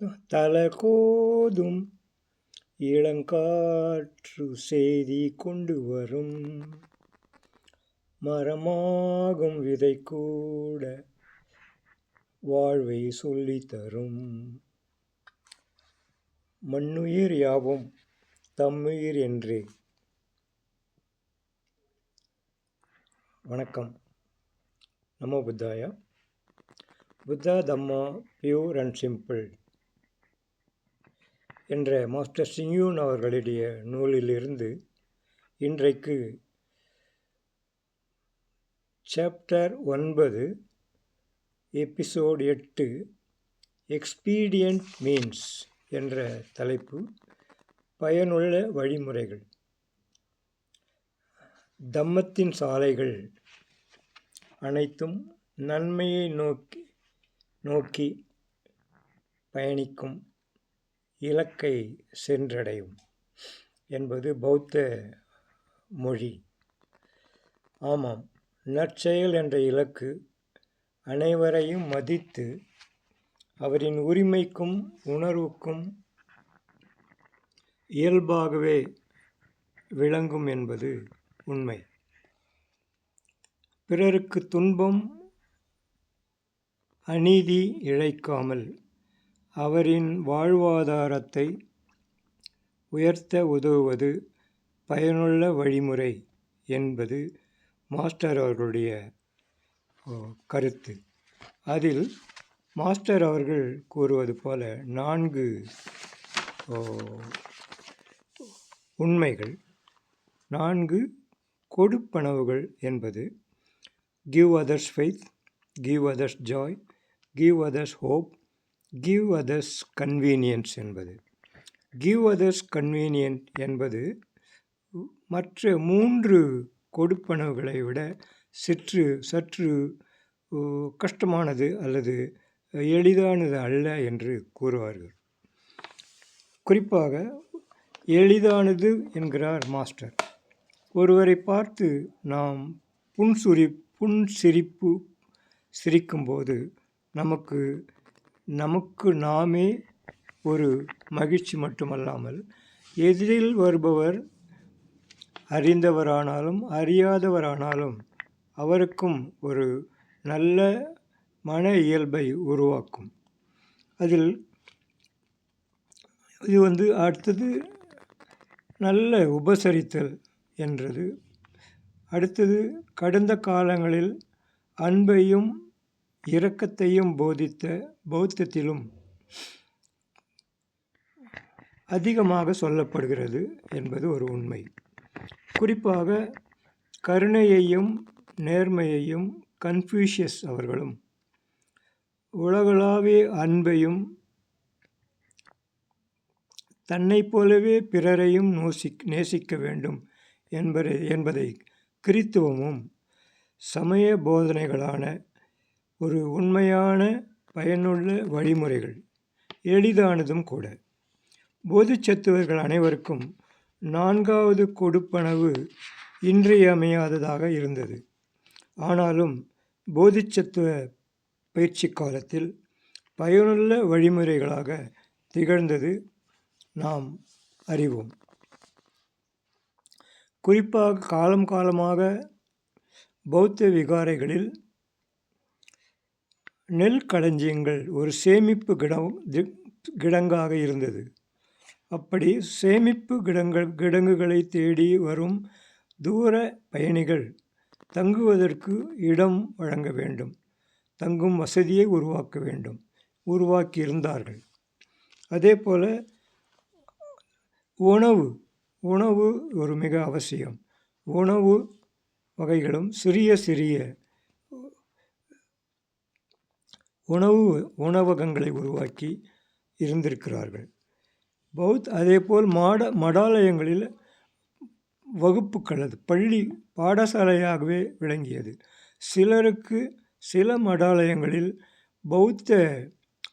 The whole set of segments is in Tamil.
தலைகோதும் இளங்காற்று செய்தி கொண்டு வரும். மரமாகும் விதை கூட வாழ்வை சொல்லித்தரும். மண்ணுயிர் யாவும் தம்முயிர் என்றே. வணக்கம். நமோ புத்தாயா. Buddha Dhamma pure and simple. என்ற மாஸ்டர் சிங்யூன் அவர்களுடைய நூலிலிருந்து இன்றைக்கு சாப்டர் ஒன்பது எபிசோட் எட்டு எக்ஸ்பீடியன்ட் மீன்ஸ் என்ற தலைப்பு பயனுள்ள வழிமுறைகள். தம்மத்தின் சாலைகள் அனைத்தும் நன்மையை நோக்கி நோக்கி பயணிக்கும் இலக்கை சென்றடையும் என்பது பௌத்த மொழி. ஆமாம் நற்செயல் என்ற இலக்கு அனைவரையும் மதித்து அவரின் உரிமைக்கும் உணர்வுக்கும் இயல்பாகவே விளங்கும் என்பது உண்மை. பிறருக்கு துன்பம் அநீதி இழைக்காமல் அவரின் வாழ்வாதாரத்தை உயர்த்த உதவுவது பயனுள்ள வழிமுறை என்பது மாஸ்டர் அவர்களுடைய கருத்து. அதில் மாஸ்டர் அவர்கள் கூறுவது போல நான்கு உண்மைகள். நான்கு கொடுப்பனவுகள் என்பது give others faith give others joy give others hope give others convenience என்பது. கிவ் அதர்ஸ் கன்வீனியன்ட் என்பது மற்ற மூன்று கொடுப்பனவுகளை விட சிற்று சற்று கஷ்டமானது அல்லது எளிதானது அல்ல என்று கூறுவார்கள். குறிப்பாக எளிதானது என்கிறார் மாஸ்டர். ஒருவரை பார்த்து நாம் புன்சுரி புன்சிரிப்பு சிரிக்கும்போது நமக்கு நமக்கு நாமே ஒரு மகிழ்ச்சி மட்டுமல்லாமல் எதிரில் வருபவர் அறிந்தவரானாலும் அறியாதவரானாலும் அவருக்கும் ஒரு நல்ல மன இயல்பை உருவாக்கும். அதில் இது வந்து அடுத்தது நல்ல உபசரித்தல் என்றது. அடுத்தது கடந்த காலங்களில் அன்பையும் இரக்கத்தையும் போதித்த பௌத்தத்திலும் அதிகமாக சொல்லப்படுகிறது என்பது ஒரு உண்மை. குறிப்பாக கருணையையும் நேர்மையையும் கன்ஃபியூஷியஸ் அவர்களும் உலகளாவிய அன்பையும் தன்னைப் போலவே பிறரையும் நோசி நேசிக்க வேண்டும் என்பதை என்பதை கிறித்துவமும் சமய போதனைகளான ஒரு உண்மையான பயனுள்ள வழிமுறைகள். எளிதானதும் கூட. போதிச்சத்துவர்கள் அனைவருக்கும் நான்காவது கொடுப்பனவு இன்றியமையாததாக இருந்தது. ஆனாலும் போதிச்சத்துவ பயிற்சி காலத்தில் பயனுள்ள வழிமுறைகளாக திகழ்ந்தது நாம் அறிவோம். குறிப்பாக காலம் காலமாக பௌத்த விகாரைகளில் நெல் களஞ்சியங்கள் ஒரு சேமிப்பு கிடம் கிடங்காக இருந்தது. அப்படி சேமிப்பு கிடங்கள் கிடங்குகளை தேடி வரும் தூர பயணிகள் தங்குவதற்கு இடம் வழங்க வேண்டும். தங்கும் வசதியை உருவாக்க வேண்டும். உருவாக்கியிருந்தார்கள். அதே போல் உணவு உணவு ஒரு மிக அவசியம். உணவு வகைகளும் சிறிய சிறிய உணவு உணவகங்களை உருவாக்கி இருந்திருக்கிறார்கள். பௌத் அதேபோல் மாட மடாலயங்களில் வகுப்புகள் அது பள்ளி பாடசாலையாகவே விளங்கியது. சிலருக்கு சில மடாலயங்களில் பௌத்த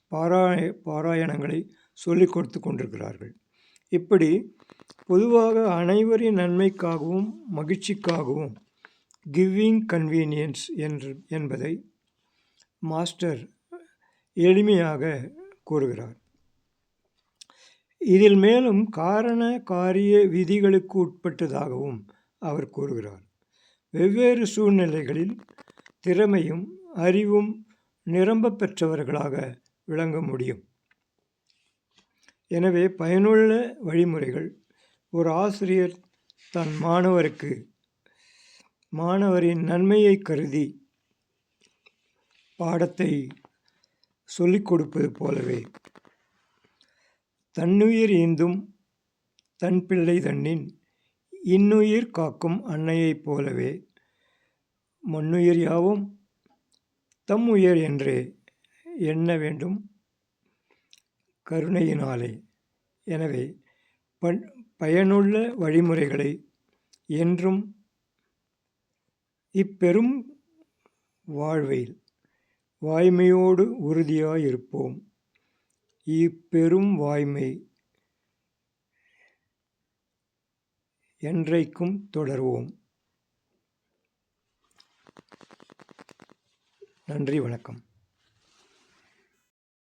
பாராய பாராயணங்களை சொல்லிக் கொடுத்து கொண்டிருக்கிறார்கள். இப்படி பொதுவாக அனைவரின் நன்மைக்காகவும் மகிழ்ச்சிக்காகவும் கிவ்விங் கன்வீனியன்ஸ் என்று என்பதை மாஸ்டர் எளிமையாக கூறுகிறார். இதில் மேலும் காரண காரிய விதிகளுக்கு உட்பட்டதாகவும் அவர் கூறுகிறார். வெவ்வேறு சூழ்நிலைகளில் திறமையும் அறிவும் நிரம்ப பெற்றவர்களாக விளங்க முடியும். எனவே பயனுள்ள வழிமுறைகள். ஒரு ஆசிரியர் தன் மாணவருக்கு மாணவரின் நன்மையை கருதி பாடத்தை சொல்லிக் கொடுப்பது போலவே. தன்னுயிர் ஈந்தும் தன் பிள்ளை தன்னின் இன்னுயிர் காக்கும் அன்னையைப் போலவே மண்ணுயிர் யாவும் தம் உயிர் என்றே எண்ண வேண்டும் கருணையினாலே. எனவே பண் பயனுள்ள வழிமுறைகளை என்றும் இப்பெரும் வாழ்வில் வாய்மையோடு உறுதியாயிருப்போம். இப்பெரும் வாய்மை என்றைக்கும் தொடர்வோம். நன்றி வணக்கம்.